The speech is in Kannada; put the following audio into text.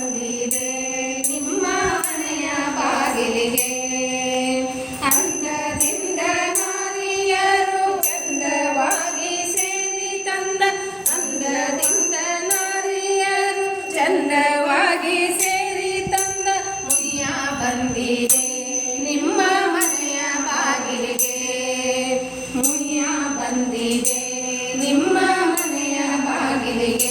ಬಂದಿದೆ ನಿಮ್ಮ ಮನೆಯ ಬಾಗಿಲಿಗೆ ಅಂದದಿಂದ ನಾರಿಯರು ಚಂದವಾಗಿ ಸೇರಿ ತಂದ ಅಂದದಿಂದ ನಾರಿಯರು ಚಂದವಾಗಿ ಸೇರಿ ತಂದ ಮುನಿಯ ಬಂದಿದೆ. ನಿಮ್ಮ ಮನೆಯ ಬಾಗಿಲಿಗೆ ಮುನಿಯ ಬಂದಿದೆ. ನಿಮ್ಮ ಮನೆಯ ಬಾಗಿಲಿಗೆ